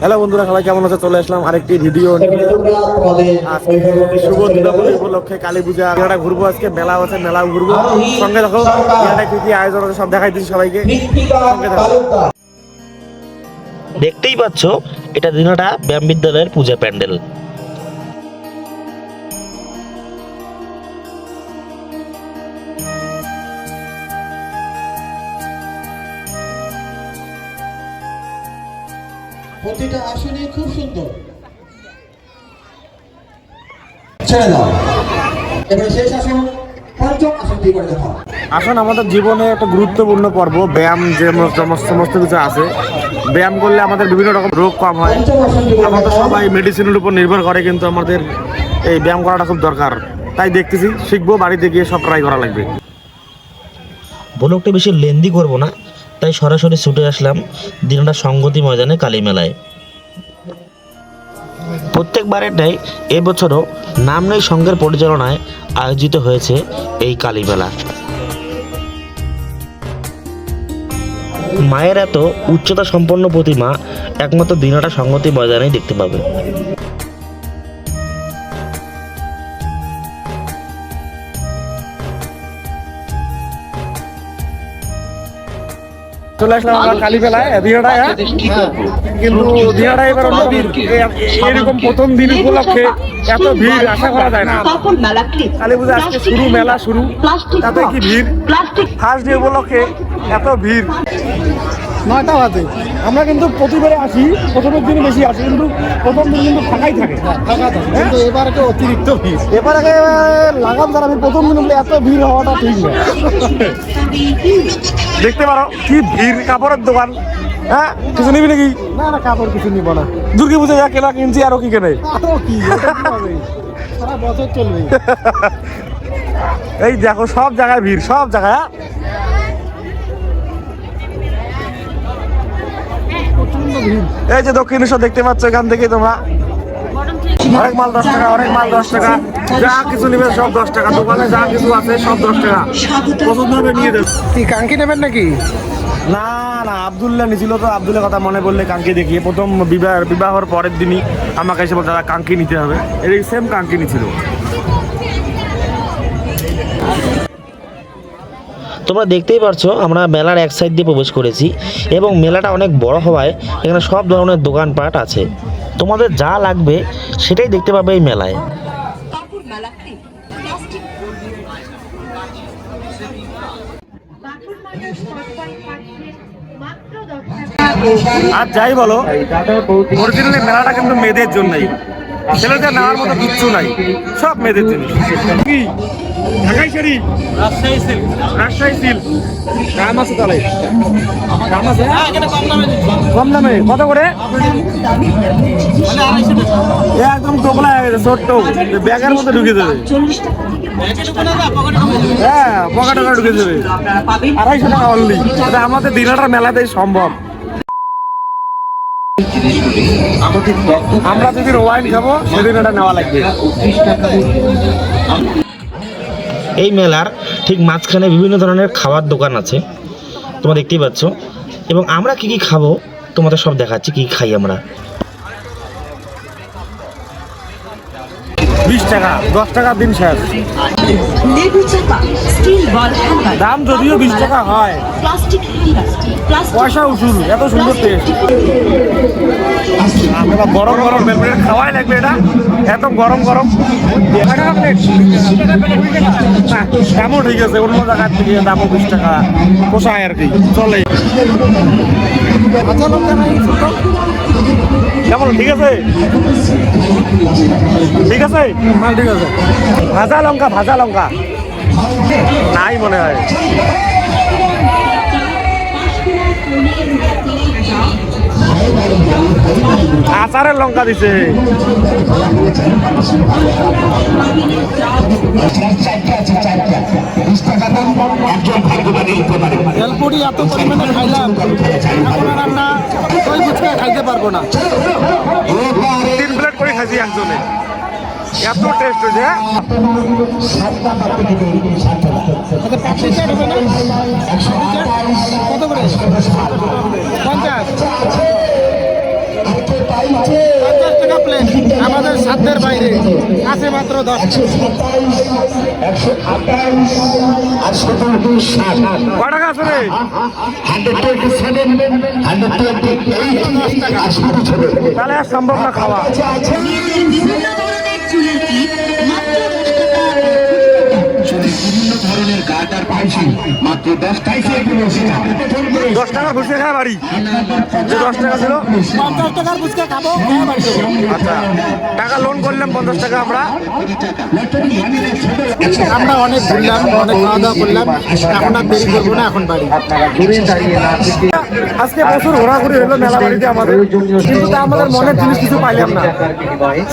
Hello বন্ধুরা, সবাই কেমন আছে? চলে আসলাম আরেকটি ভিডিও শুভ উপলক্ষে কালী পূজা। মেলাটা ঘুরবো আজকে মেলা আছে, মেলাও ঘুরবো। সঙ্গে দেখো কি কি আয়োজন আছে, সব দেখাই দিচ্ছি সবাইকে। দেখতেই পাচ্ছ, এটা দিনটা ব্যায়াম বিদ্যালয়ের পূজা প্যান্ডেল। প্রতিটা আসনই খুব সুন্দর। ছেড়ে দাও। এবারে শেষ আসন পঞ্চম আসনটি করে দেখাও। আসুন আমাদের জীবনে একটা গুরুত্বপূর্ণ পর্ব ব্যায়াম যে সমস্ত সমস্ত কিছু আছে। ব্যায়াম করলে আমাদের বিভিন্ন রকম রোগ কম হয়। আমাদের সবাই মেডিসিনের উপর নির্ভর করে কিন্তু আমাদের এই ব্যায়াম করাটা খুব দরকার। তাই দেখতেছি শিখব বাড়িতে গিয়ে সব ট্রাই করা লাগবে। ব্লগটা বেশি লেন্দি করব না। তাই সরাসরি ছুটে আসলাম দিনটা সঙ্গতি ময়দানে কালী মেলায় প্রত্যেকবারেরটাই এবছরও নাম নেই সংঘের পরিচালনায় আয়োজিত হয়েছে এই কালী মেলা মায়ের এত উচ্চতা সম্পন্ন প্রতিমা একমাত্র দিনটা সংগতি ময়দানেই দেখতে পাবে। চলে আসলাম আমরা কালী মেলায় দিনাটায় কিন্তু দিনাটায় এবার অন্য ভিড় এরকম প্রথম দিন উপলক্ষে এত ভিড় আশা করা যায় না। কালী পূজা আজকে শুরু মেলা শুরু তাতে কি ভিড়? ফার্স্ট ডে উপলক্ষে এত ভিড়। নয়টা বাজে। আমরা কিন্তু প্রতিবারে আসি প্রথমের দিন বেশি আসি কিন্তু প্রথম দিন কিন্তু ফাঁকাই থাকে। ফাঁকা থাকে। কিন্তু এবারে তো অতিরিক্ত ভিড়। এবারে লাগাম দ্বারা আমি প্রথম দিন এত ভিড় হওয়াটা ঠিক না। দেখতে পারো কি ভিড় কাপড়ের দোকান হ্যাঁ? কিছু নিবি নাকি? না না কাপড় কিছু নিব না। দুর্গা পূজা যা কেনা কিনছি আরও কি কেনে? সারা বছর চলবে। এই দেখো সব জায়গায় ভিড় সব জায়গায় হ্যাঁ? এই যে দক্ষিণেশ্বর দেখতে পাচ্ছ এখান থেকে তোমরা। অনেক মাল দশ টাকা অনেক মাল দশ টাকা। যা কিছু নেবে সব দশ টাকা। দোকানে যা কিছু আছে সব দশ টাকা। পছন্দ হবে নিয়ে দেবে কি কাঙ্কি নেবেন নাকি? না না আবদুল্লাহ নিছিল তো। আবদুল্লাহ কথা মনে পড়লে কাঙ্কি দেখিয়ে। প্রথম বিবাহ বিবাহর পরের দিনই আমাকে এসে বলতে দাদা কাঙ্কি নিতে হবে। এই সেম কাঙ্কি নিছিল। তোমরা দেখতেই পারছ আমরা মেলার এক সাইড দিয়ে প্রবেশ করেছি এবং মেলাটা অনেক বড় হওয়ায় এখানে সব ধরনের দোকানপাট আছে। তোমাদের যা লাগবে সেটাই দেখতে পাবে এই মেলায়। আর যাই বলো অরিজিনালি মেলাটা কিন্তু মেয়েদের জন্যই। ছেলেদের নেওয়ার মতো কিচ্ছু নাই। সব মেয়েদের জিনিস। কি? ঢাকাই শাড়ি রাজশাহী সিল্ক। রাজশাহী সিল্ক। দাম আছে তাহলে। দাম আছে? কম দামে কত করে? একদম টোপলা হয়ে গেছে ছোট্ট। ব্যাগের মধ্যে ঢুকে যাবে হ্যাঁ পকেটে ঢুকে যাবে আড়াইশো টাকা অনলি আমাদের দিনাটার মেলাতেই সম্ভব। আমরা যেদিন ওয়াইন খাব, সেদিন নেওয়া লাগবে। এই মেলার ঠিক মাঝখানে বিভিন্ন ধরনের খাবার দোকান আছে, তোমরা দেখতেই পাচ্ছ। এবং আমরা কি কি খাব, তোমাদের সব দেখাচ্ছি কি খাই আমরা। বিশ টাকা, দশ টাকা দিন শেষ। দাম যদিও বিশ টাকা হয়। পয়সা উসুল, এত সুন্দর টেস্ট গরম গরম বেলবেট খাওয়াই লাগবে এটা। এত গরম গরম। দামও ঠিক আছে, অন্য জায়গার থেকে দামও বিশ টাকা। পোষায় আর কি চলে কেমন ঠিক আছে? ঠিক আছে? ঠিক আছে। ভাজা লঙ্কা ভাজা লঙ্কা। নাই মনে হয়। আচারের লঙ্কা দিছে। তেলপুরি এত পরিমাণে খাইলাম এখন আর আমরা দই ফুচকা খাইতে পারব না। তিন প্লেট করে খাইছি একজনে। এত টেস্ট হয়েছে পাপড়ি পাপড়ি প্লেট আমাদের সাধ্যের বাইরে। আছে মাত্র দশ টাকা আছে রে? তাহলে আর সম্ভব না খাওয়া। দশ টাকা দশ টাকা খুচরে খায় বাড়ি। যে দশ টাকা ছিল। পঞ্চাশ টাকার ফুচকা খাব বাড়ি। যাব। আচ্ছা টাকা লোন করলাম পঞ্চাশ টাকা আমরা। আমরা অনেক ঘুরলাম অনেক খাওয়া দাওয়া করলাম। এখন আর দেরি করব না এখন বাড়ি। আজকে প্রচুর ঘোরাঘুরি হলো মেলা বাড়িতে আমাদের। কিন্তু তা আমাদের মনের জিনিস কিছু পাইলাম না।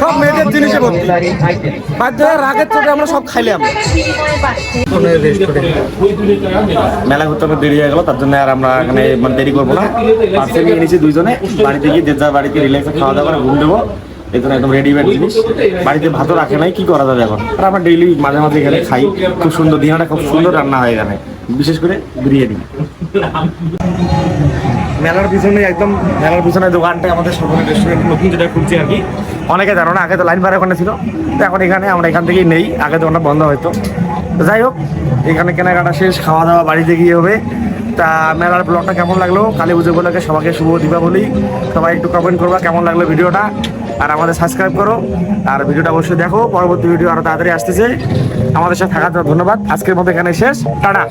সব মেয়েদের জিনিসে ভর্তি। বাধ্য রাগের চোখে আমরা সব খাইলাম। মেলা ঘুরতে অনেক দেরি হয়ে গেল, তার জন্য আর আমরা এখানে মানে দেরি করব না। পার্সেল নিয়ে নিয়েছি দুইজনে, বাড়িতে গিয়ে যে যার বাড়িতে রিল্যাক্সে খাওয়া দাওয়া ঘুম দেবো জন্য একদম রেডিমেড জিনিস। বাড়িতে ভাতও রাখে নাই, কি করা যাবে এখন? আর আমরা ডেইলি মাঝে মাঝে এখানে খাই, খুব সুন্দর দিনাটা খুব সুন্দর রান্না হয় এখানে বিশেষ করে বিরিয়ানি। মেলার পিছনে একদম, মেলার পিছনে দোকানটা আমাদের সকলের রেস্টুরেন্ট নতুন যেটা খুলছে আর কি। অনেকে জানো না, আগে তো লাইন ভাড়া ওখানে ছিল, তো এখন এখানে আমরা এখান থেকেই নেই, আগে তো দোকানটা বন্ধ হয়তো যাই হোক, এখানে কেনাকাটা শেষ খাওয়া দাওয়া বাড়িতে গিয়ে হবে। তা মেলার ব্লগটা কেমন লাগল? কালী পুজো বলে সবাইকে শুভ দীপাবলি। সবাই একটু কমেন্ট করবা কেমন লাগল ভিডিওটা, আর আমাদের সাবস্ক্রাইব করো। আর ভিডিওটা অবশ্যই দেখো, পরবর্তী ভিডিও আরও তাড়াতাড়ি আসতেছে। আমাদের সাথে থাকার জন্য ধন্যবাদ। আজকের মতো এখানে শেষ। টাটা।